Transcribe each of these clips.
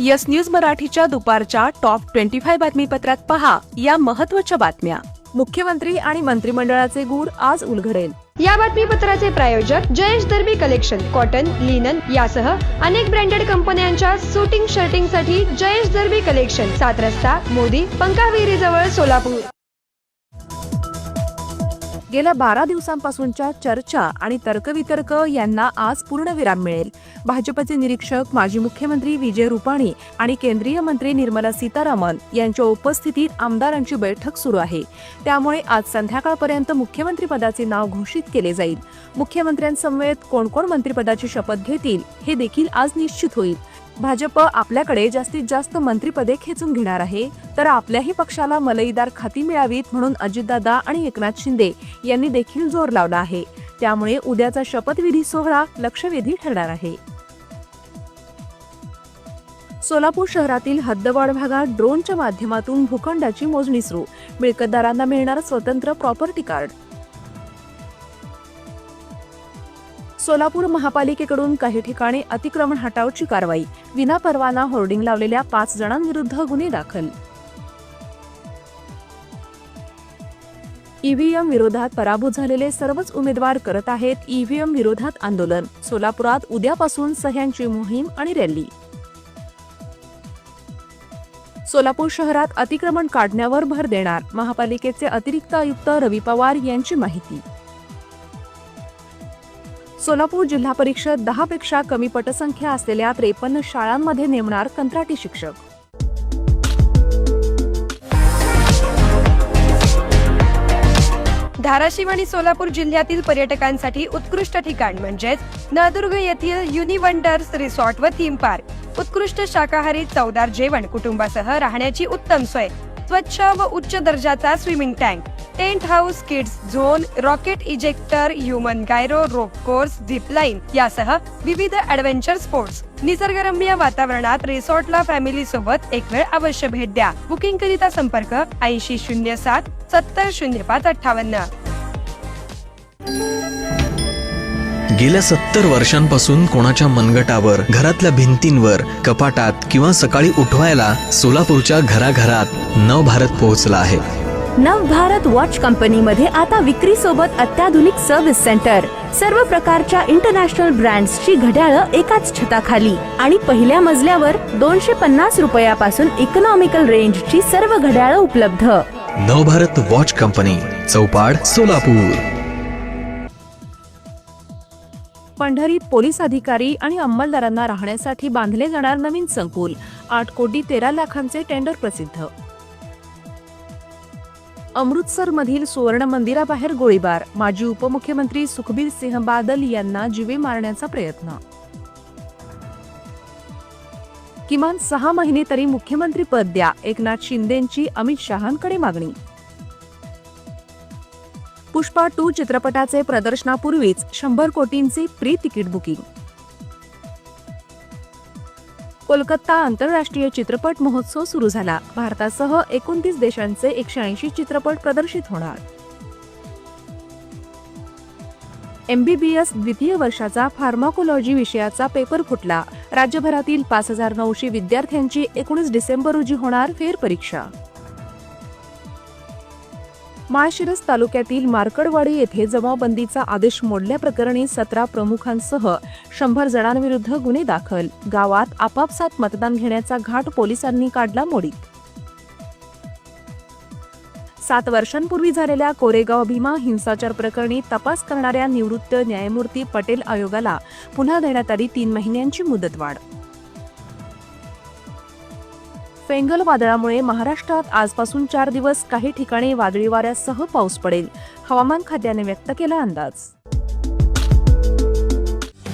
Yes news मराठीच्या दुपारच्या top twenty five बातमीपत्रात पहा या महत्त्वाच्या बातम्या. मुख्यमंत्री आणि मंत्रिमंडळाचे गूढ आज उलघडेल. या बातमीपत्राचे प्रायोजक Jayesh Darbi collection cotton linen यासह अनेक ब्रँडेड कंपन्यांच्या शूटिंग शर्टिंगसाठी जयेश दर्बी कलेक्शन सात रस्ता मोदी पंकाविरी जवळ सोलापूर. गेल्या बारा दिवसांपासूनच्या चर्चा आणि तर्कवितर्क यांना आज पूर्णविराम मिळेल. भाजपचे निरीक्षक माजी मुख्यमंत्री विजय रुपाणी आणि केंद्रीय मंत्री निर्मला सीतारामन यांच्या उपस्थितीत आमदारांची बैठक सुरू आहे. त्यामुळे आज संध्याकाळपर्यंत मुख्यमंत्रीपदाचे नाव घोषित केले जाईल. मुख्यमंत्र्यांसमवेत कोण कोण मंत्रिपदाची शपथ घेतील हे देखील आज निश्चित होईल. भाजप आपल्याकडे जास्तीत जास्त मंत्रिपदे खेचून घेणार आहे. तर आपल्याही पक्षाला मलईदार खाती मिळावीत म्हणून अजितदादा आणि एकनाथ शिंदे यांनी देखील जोर लावला आहे. त्यामुळे उद्याचा शपथविधी सोहळा लक्षवेधी ठरणार आहे. सोलापूर शहरातील हद्दवाड भागात ड्रोनच्या माध्यमातून भूखंडाची मोजणी सुरू. मिळकतदारांना मिळणार स्वतंत्र प्रॉपर्टी कार्ड. सोलापूर महापालिकेकडून काही ठिकाणी अतिक्रमण हटावची कारवाई विनापरवाना होर्डिंग लावलेल्या पाच जणांविरुद्ध गुन्हे दाखल. ईव्हीएम विरोधात पराभूत झालेले सर्वच उमेदवार करत आहेत ईव्हीएम विरोधात आंदोलन. सोलापुरात उद्यापासून सह्यांची मोहीम आणि रॅली. सोलापूर शहरात अतिक्रमण काढण्यावर भर देणार महापालिकेचे अतिरिक्त आयुक्त रवी पवार यांची माहिती. सोलापूर जिल्हा परिषद दहा पेक्षा कमी पटसंख्या असलेल्या त्रेपन्न शाळांमध्ये नेमणार कंत्राटी शिक्षक. धाराशिव आणि सोलापूर जिल्ह्यातील पर्यटकांसाठी उत्कृष्ट ठिकाण म्हणजेच नळदुर्ग येथील युनिवंडर्स रिसॉर्ट व थीम पार्क. उत्कृष्ट शाकाहारी चवदार जेवण कुटुंबासह राहण्याची उत्तम सोय. स्वच्छ व उच्च दर्जाचा swimming tank. Tent house kids zone rocket ejector human gyro rope course zip line यासह विविध ऍडव्हेंचर स्पोर्ट्स. निसर्गरम्य वातावरणात रिसॉर्टला फॅमिली सोबत एक वेळ अवश्य भेट द्या. बुकिंग करिता संपर्क ऐंशी शून्य सात सत्तर शून्य पाच अठ्ठावन्न. गेल्या सत्तर वर्षांपासून कोणाच्या मनगटावर घरातल्या भिंतींवर कपाटात किंवा सकाळी उठवायला सोलापूरच्या घराघरात नवभारत पोहोचला आहे. नव भारत वॉच कंपनीमध्ये आता विक्री सोबत अत्याधुनिक सर्व्हिस सेंटर सर्व प्रकारच्या इंटरनॅशनल ब्रँड्सची घड्याळं एकाच छताखाली. आणि पहिल्या मजल्यावर दोनशे पन्नास रुपयापासून इकॉनॉमिकल रेंजची सर्व घड्याळं उपलब्ध. Navbharat watch company Chaupad Solapur. पंढरीत police अधिकारी आणि अंमलदारांना राहण्यासाठी बांधले जाणार नवीन संकुल. आठ कोटी तेरा लाखांचे टेंडर प्रसिद्ध. अमृतसर मधील सुवर्ण मंदिराबाहेर गोळीबार. माजी उपमुख्यमंत्री सुखबीर सिंह बादल यांना जीवे मारण्याचा प्रयत्न. किमान सहा महिने तरी मुख्यमंत्री पद द्या. एकनाथ शिंदेंची अमित शहांकडे मागणी. पुष्पा टू चित्रपटाचे प्रदर्शनापूर्वीच शंभर कोटींचे प्री तिकीट बुकिंग. कोलकाता आंतरराष्ट्रीय चित्रपट महोत्सव सुरू झाला. भारतासह एकोणतीस देशांचे एकशे ऐंशी चित्रपट प्रदर्शित होणार. एमबीबीएस द्वितीय वर्षाचा फार्माकोलॉजी विषयाचा पेपर फुटला. राज्यभरातील पाच हजार नऊशे विद्यार्थ्यांची एकोणीस डिसेंबर रोजी होणार फेरपरीक्षा. माळशिरस तालुक्यातील मार्कडवाडी येथे जमावबंदीचा आदेश मोडल्याप्रकरणी सतरा प्रमुखांसह शंभर जणांविरुद्ध गुन्हे दाखल. गावात आपापसात मतदान घेण्याचा घाट पोलिसांनी काढला मोडीत. सात वर्षांपूर्वी झालेल्या कोरेगाव भीमा हिंसाचार प्रकरणी तपास करणाऱ्या निवृत्त न्यायमूर्ती पटेल आयोगाला पुन्हा देण्यात आली तीन महिन्यांची मुदतवाढ. फेंगल वादळामुळे महाराष्ट्रात आजपासून चार दिवस काही ठिकाणी वादळी वाऱ्यासह पाऊस पडेल. हवामान खात्याने व्यक्त केला अंदाज.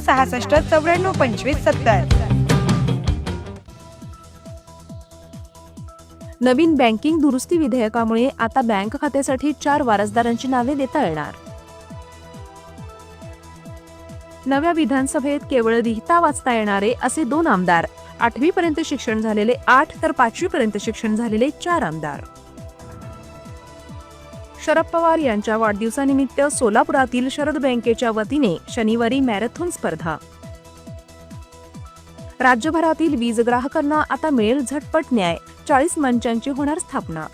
सहासष्ट चौऱ्याण्णव पंचवीस सत्तर. नवीन बँकिंग दुरुस्ती विधेयकामुळे आता बँक खात्यासाठी चार वारसदारांची नावे देता येणार. नव्या विधानसभेत केवळ लिहिता वाचता येणारे असे दोन आमदार. आठवी पर्यंत शिक्षण झालेले आठ तर पाचवी पर्यंत शिक्षण झालेले चार आमदार. शरद पवार यांच्या वाढदिवसानिमित्त सोलापुरातील शरद बँकेच्या वतीने शनिवारी मॅरेथॉन स्पर्धा. राज्यभरातील वीज ग्राहकांना आता मिळेल झटपट न्याय चाळीस मंचांची होणार स्थापना.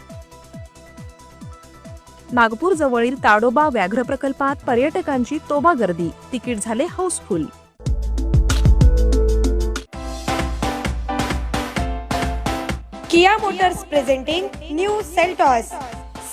नागपूर जवळील ताडोबा व्याघ्र प्रकल्पात पर्यटकांची तोबा गर्दी तिकीट झाले house full. Kia Motors presenting new Seltos.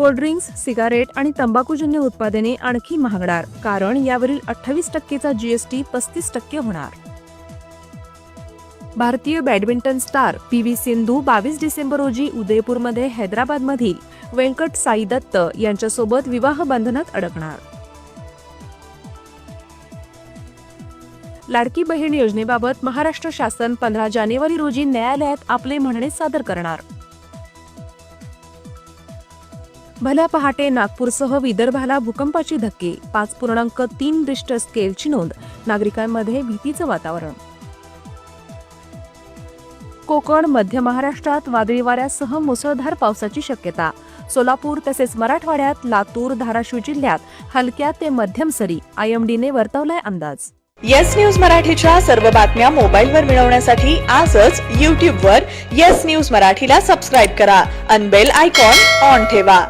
Cold drinks cigarette आणि तंबाखूजन्य उत्पादने आणखी महागणार कारण यावरील अठ्ठावीस टक्केचा जीएसटी पस्तीस टक्के होणार. भारतीय badminton star P V Sindhu बावीस डिसेंबर रोजी उदयपूरमध्ये हैदराबादमधील व्यंकट साई दत्त यांच्यासोबत विवाह बंधनात अडकणार. लाडकी बहीण योजनेबाबत महाराष्ट्र शासन पंधरा जानेवारी रोजी न्यायालयात आपले म्हणणे सादर करणार. भल्या पहाटे नागपूरसह विदर्भाला भूकंपाचे धक्के पाच पूर्णांक तीन रिश्टर स्केलची नोंद नागरिकांमध्ये भीतीचं वातावरण. कोकण मध्य महाराष्ट्रात वादळी वाऱ्यासह मुसळधार पावसाची शक्यता. सोलापूर तसेच मराठवाड्यात लातूर धाराशिव जिल्ह्यात हलक्या ते मध्यम सरी आयएमडीने वर्तवलाय अंदाज. येस न्यूज मराठीच्या सर्व बातम्या मोबाईलवर मिळवण्यासाठी आजच यूट्यूबवर येस न्यूज मराठीला सबस्क्राईब करा. अनबेल आयकॉन ऑन ठेवा.